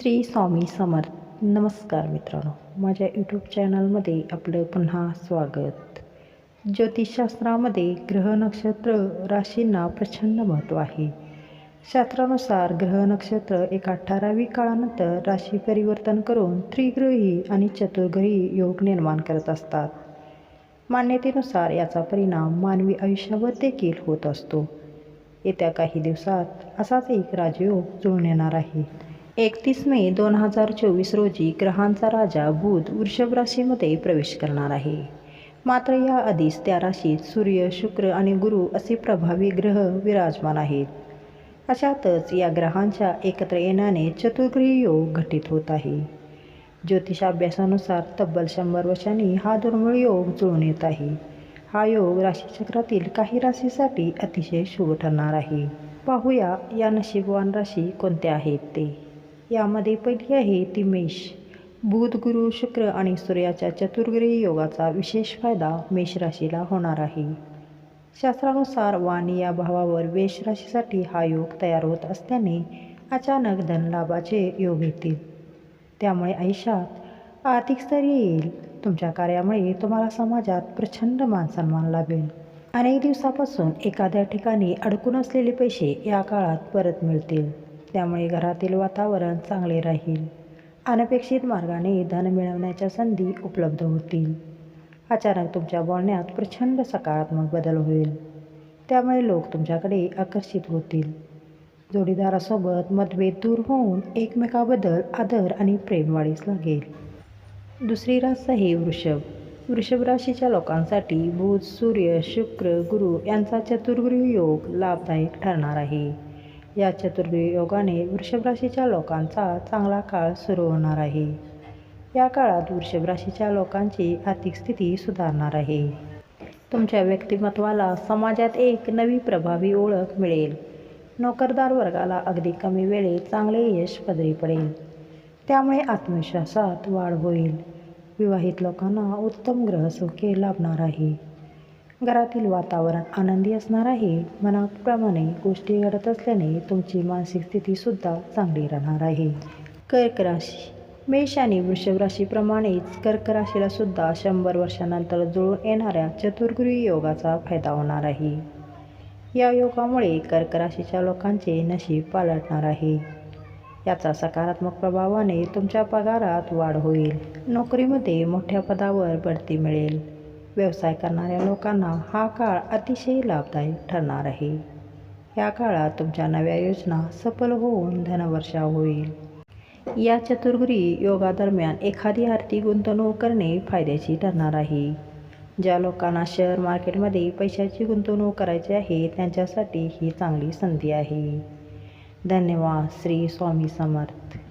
श्री स्वामी समर्थ. नमस्कार मित्रांनो. माझ्या यूट्यूब चॅनलमध्ये आपलं पुन्हा स्वागत. ज्योतिषशास्त्रामध्ये ग्रह नक्षत्र राशींना प्रचंड महत्त्व आहे. शास्त्रानुसार ग्रह नक्षत्र एका ठराविक काळानंतर राशी परिवर्तन करून त्रिग्रही आणि चतुर्ग्रही योग निर्माण करत असतात. मान्यतेनुसार याचा परिणाम मानवी आयुष्यावर देखील होत असतो. येत्या काही दिवसात असाच एक राजयोग जुळून येणार आहे. एकतीस मे दोन हजार चोवीस रोजी ग्रहांचा राजा बुध वृषभ राशीमध्ये प्रवेश करणार आहे. मात्र याआधीच त्या राशीत सूर्य शुक्र आणि गुरु असे प्रभावी ग्रह विराजमान आहेत. अशातच या ग्रहांच्या एकत्र येण्याने चतुर्ग्रही योग घटित होत आहे. ज्योतिषाभ्यासानुसार तब्बल शंभर वर्षांनी हा दुर्मिळ योग जुळून येत आहे. हा योग राशीचक्रातील काही राशीसाठी अतिशय शुभ ठरणार आहे. पाहूया या नशीबवान राशी कोणत्या आहेत ते. यामध्ये पहिली आहे ती मेष बुध गुरु शुक्र आणि सूर्याच्या चतुर्ग्रही योगाचा विशेष फायदा मेष राशीला होणार आहे. शास्त्रानुसार वाणी या भावावर वेष राशीसाठी हा योग तयार होत असल्याने अचानक धनलाभाचे योग येतील. त्यामुळे आयुष्यात आर्थिक स्थैर्य येईल. तुमच्या कार्यामुळे तुम्हाला समाजात प्रचंड मानसन्मान लाभेल अनेक दिवसापासून एखाद्या ठिकाणी अडकून असलेले पैसे या काळात परत मिळतील. त्यामुळे घरातील वातावरण चांगले राहील. अनपेक्षित मार्गाने धन मिळवण्याच्या संधी उपलब्ध होतील. अचानक तुमच्या बोलण्यात प्रचंड सकारात्मक बदल होईल. त्यामुळे लोक तुमच्याकडे आकर्षित होतील. जोडीदारासोबत मतभेद दूर होऊन एकमेकाबद्दल आदर आणि प्रेम वाढीस लागेल. दुसरी रास आहे वृषभ. वृषभ राशीच्या लोकांसाठी बुध सूर्य शुक्र गुरु यांचा चतुर्गुरु योग लाभदायक ठरणार आहे. या चतुर्गृह योगाने वृषभ राशीच्या लोकांचा चांगला काळ सुरू होणार आहे. या काळात वृषभ राशीच्या लोकांची आर्थिक स्थिती सुधारणार आहे. तुमच्या व्यक्तिमत्वाला समाजात एक नवी प्रभावी ओळख मिळेल. नोकरदार वर्गाला अगदी कमी वेळेत चांगले यश पदरी पडेल. त्यामुळे आत्मविश्वासात वाढ होईल. विवाहित लोकांना उत्तम ग्रहसौख्य लाभणार आहे. घरातील वातावरण आनंदी असणार आहे. मनाप्रमाणे गोष्टी घडत असल्याने तुमची मानसिक स्थितीसुद्धा चांगली राहणार आहे. कर्क राशी. मेष आणि वृषभ राशीप्रमाणेच कर्क राशीला सुद्धा शंभर वर्षानंतर जुळून येणाऱ्या चतुर्गुरी योगाचा फायदा होणार आहे. या योगामुळे कर्क राशीच्या लोकांचे नशीब पालटणार आहे. याचा सकारात्मक प्रभावाने तुमच्या पगारात वाढ होईल. नोकरीमध्ये मोठ्या पदावर बढती मिळेल. व्यवसाय करणाऱ्या लोकांना हा काळ अतिशय लाभदायक ठरणार आहे. या काळात तुमच्या नव्या योजना सफल होऊन धनवर्षा होईल. या चतुर्गुरी योगादरम्यान एखादी आर्थिक गुंतवणूक करणे फायद्याची ठरणार आहे. ज्या लोकांना शेअर मार्केटमध्ये पैशाची गुंतवणूक करायची आहे त्यांच्यासाठी ही चांगली संधी आहे. धन्यवाद श्री स्वामी समर्थ.